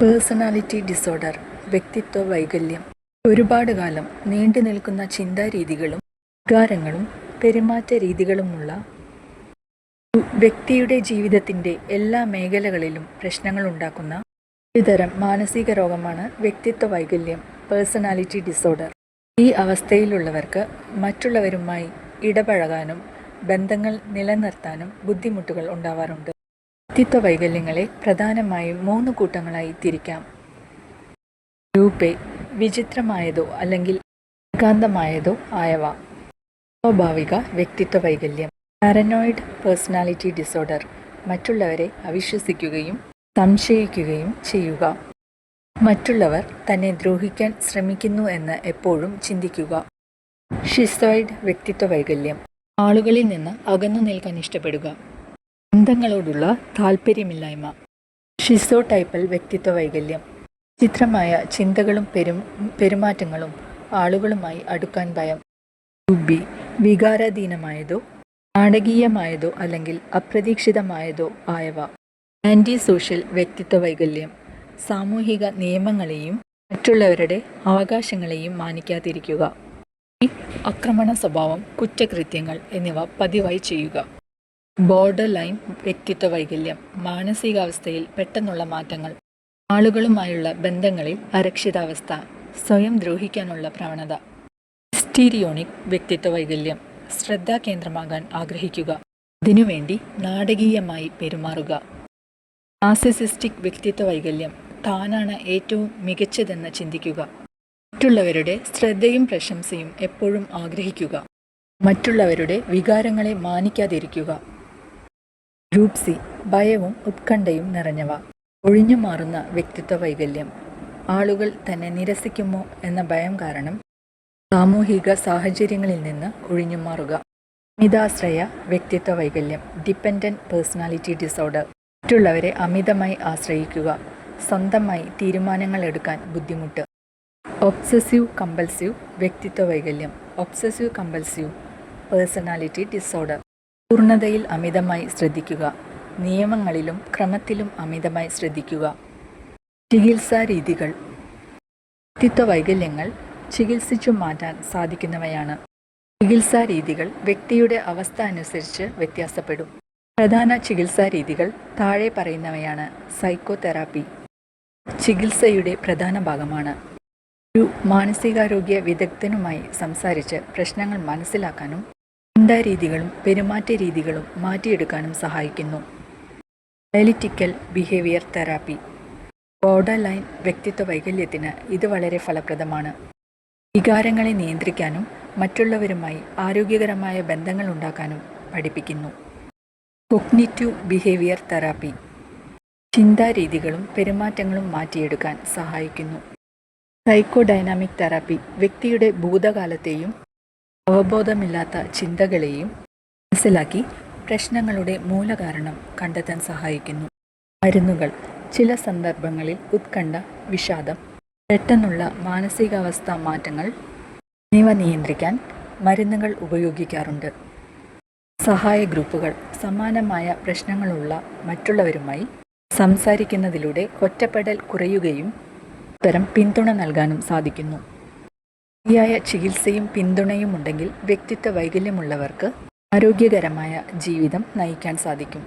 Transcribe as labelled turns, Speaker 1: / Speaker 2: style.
Speaker 1: Personality disorder വ്യക്തിത്വ വൈകല്യം. ഒരുപാട് കാലം നീണ്ടു നിൽക്കുന്ന ചിന്താരീതികളും വികാരങ്ങളും പെരുമാറ്റ രീതികളുമുള്ള വ്യക്തിയുടെ ജീവിതത്തിന്റെ എല്ലാ മേഖലകളിലും പ്രശ്നങ്ങൾ ഉണ്ടാക്കുന്ന ഒരുതരം മാനസിക രോഗമാണ് വ്യക്തിത്വ വൈകല്യം പേഴ്സണാലിറ്റി ഡിസോർഡർ. ഈ അവസ്ഥയിലുള്ളവർക്ക് മറ്റുള്ളവരുമായി ഇടപഴകാനും ബന്ധങ്ങൾ നിലനിർത്താനും ബുദ്ധിമുട്ടുകൾ ഉണ്ടാവാറുണ്ട്. വ്യക്തിത്വ വൈകല്യങ്ങളെ പ്രധാനമായും മൂന്ന് കൂട്ടങ്ങളായി തിരിക്കാം. രൂപേ വിചിത്രമായതോ അല്ലെങ്കിൽ ഏകാന്തമായതോ ആയവ. സ്വാഭാവിക വ്യക്തിത്വ വൈകല്യം. Paranoid personality disorder. മറ്റുള്ളവരെ അവിശ്വസിക്കുകയും സംശയിക്കുകയും ചെയ്യുക. മറ്റുള്ളവർ തന്നെ ദ്രോഹിക്കാൻ ശ്രമിക്കുന്നു എന്ന് എപ്പോഴും ചിന്തിക്കുക. ഷിസോയിഡ് വ്യക്തിത്വ വൈകല്യം. ആളുകളിൽ നിന്ന് അകന്നു നിൽക്കാൻ ഇഷ്ടപ്പെടുക. ബന്ധങ്ങളോടുള്ള താല്പര്യമില്ലായ്മ. ഷിസോ ടൈപ്പൽ വ്യക്തിത്വ വൈകല്യം. ചിത്രമായ ചിന്തകളും പെരും പെരുമാറ്റങ്ങളും ആളുകളുമായി അടുക്കാൻ ഭയം. ബി വികാരാധീനമായതോ നാടകീയമായതോ അല്ലെങ്കിൽ അപ്രതീക്ഷിതമായതോ ആയവ. ആന്റി സോഷ്യൽ വ്യക്തിത്വ വൈകല്യം. സാമൂഹിക നിയമങ്ങളെയും മറ്റുള്ളവരുടെ അവകാശങ്ങളെയും മാനിക്കാതിരിക്കുക. അക്രമണ സ്വഭാവം കുറ്റകൃത്യങ്ങൾ എന്നിവ പതിവായി ചെയ്യുക. ബോർഡർ ലൈൻ വ്യക്തിത്വ വൈകല്യം മാനസികാവസ്ഥയിൽ പെട്ടെന്നുള്ള മാറ്റങ്ങൾ ആളുകളുമായുള്ള ബന്ധങ്ങളിൽ അരക്ഷിതാവസ്ഥ സ്വയം ദ്രോഹിക്കാനുള്ള പ്രവണത. സ്റ്റീരിയോണിക് വ്യക്തിത്വ വൈകല്യം ശ്രദ്ധാകേന്ദ്രമാകാൻ ആഗ്രഹിക്കുക. അതിനുവേണ്ടി നാടകീയമായി പെരുമാറുക. നാസിസിസ്റ്റിക് വ്യക്തിത്വ വൈകല്യം താനാണ് ഏറ്റവും മികച്ചതെന്ന് ചിന്തിക്കുക. മറ്റുള്ളവരുടെ ശ്രദ്ധയും പ്രശംസയും എപ്പോഴും ആഗ്രഹിക്കുക. മറ്റുള്ളവരുടെ വികാരങ്ങളെ മാനിക്കാതിരിക്കുക. ഗ്രൂപ്പ് സി ഭയവും ഉത്കണ്ഠയും നിറഞ്ഞവ. ഒഴിഞ്ഞു മാറുന്ന വ്യക്തിത്വ വൈകല്യം. ആളുകൾ തന്നെ നിരസിക്കുമോ എന്ന ഭയം കാരണം സാമൂഹിക സാഹചര്യങ്ങളിൽ നിന്ന് ഒഴിഞ്ഞു മാറുക. അമിതാശ്രയ വ്യക്തിത്വ വൈകല്യം ഡിപ്പെൻഡന്റ് പേഴ്സണാലിറ്റി ഡിസോർഡർ. മറ്റുള്ളവരെ അമിതമായി ആശ്രയിക്കുക സ്വന്തമായി തീരുമാനങ്ങൾ എടുക്കാൻ ബുദ്ധിമുട്ട്. ഒബ്സസീവ് കമ്പൽസീവ് വ്യക്തിത്വ വൈകല്യം ഒബ്സസീവ് കമ്പൽസീവ് പേഴ്സണാലിറ്റി ഡിസോർഡർ. പൂർണതയിൽ അമിതമായി ശ്രദ്ധിക്കുക. നിയമങ്ങളിലും ക്രമത്തിലും അമിതമായി ശ്രദ്ധിക്കുക. ചികിത്സാ രീതികൾ വ്യക്തിത്വ വൈകല്യങ്ങൾ ചികിത്സിച്ചു മാറ്റാൻ സാധിക്കുന്നവയാണ്. ചികിത്സാ രീതികൾ വ്യക്തിയുടെ അവസ്ഥ അനുസരിച്ച് വ്യത്യാസപ്പെടും. പ്രധാന ചികിത്സാ രീതികൾ താഴെ പറയുന്നവയാണ് സൈക്കോതെറാപ്പി. ചികിത്സയുടെ പ്രധാന ഭാഗമാണ്. ഒരു മാനസികാരോഗ്യ വിദഗ്ധനുമായി സംസാരിച്ച് പ്രശ്നങ്ങൾ മനസ്സിലാക്കാനും ചിന്താരീതികളും പെരുമാറ്റ രീതികളും മാറ്റിയെടുക്കാനും സഹായിക്കുന്നു. Dialectical behaviour therapy borderline വ്യക്തിത്വ വൈകല്യത്തിന് ഇത് വളരെ ഫലപ്രദമാണ്. വികാരങ്ങളെ നിയന്ത്രിക്കാനും മറ്റുള്ളവരുമായി ആരോഗ്യകരമായ ബന്ധങ്ങൾ ഉണ്ടാക്കാനും പഠിപ്പിക്കുന്നു. കൊഗ്നിറ്റീവ് ബിഹേവിയർ തെറാപ്പി ചിന്താരീതികളും പെരുമാറ്റങ്ങളും മാറ്റിയെടുക്കാൻ സഹായിക്കുന്നു. സൈക്കോ ഡൈനാമിക് തെറാപ്പി വ്യക്തിയുടെ ഭൂതകാലത്തെയും അവബോധമില്ലാത്ത ചിന്തകളെയും മനസ്സിലാക്കി പ്രശ്നങ്ങളുടെ മൂലകാരണം കണ്ടെത്താൻ സഹായിക്കുന്നു. മരുന്നുകൾ ചില സന്ദർഭങ്ങളിൽ ഉത്കണ്ഠ വിഷാദം പെട്ടെന്നുള്ള മാനസികാവസ്ഥ മാറ്റങ്ങൾ എന്നിവ നിയന്ത്രിക്കാൻ മരുന്നുകൾ ഉപയോഗിക്കാറുണ്ട്. സഹായ ഗ്രൂപ്പുകൾ സമാനമായ പ്രശ്നങ്ങളുള്ള മറ്റുള്ളവരുമായി സംസാരിക്കുന്നതിലൂടെ ഒറ്റപ്പെടൽ കുറയുകയും തരം പിന്തുണ നൽകാനും സാധിക്കുന്നു. ശരിയായ ചികിത്സയും പിന്തുണയും ഉണ്ടെങ്കിൽ വ്യക്തിത്വ വൈകല്യമുള്ളവർക്ക് ആരോഗ്യകരമായ ജീവിതം നയിക്കാൻ സാധിക്കും.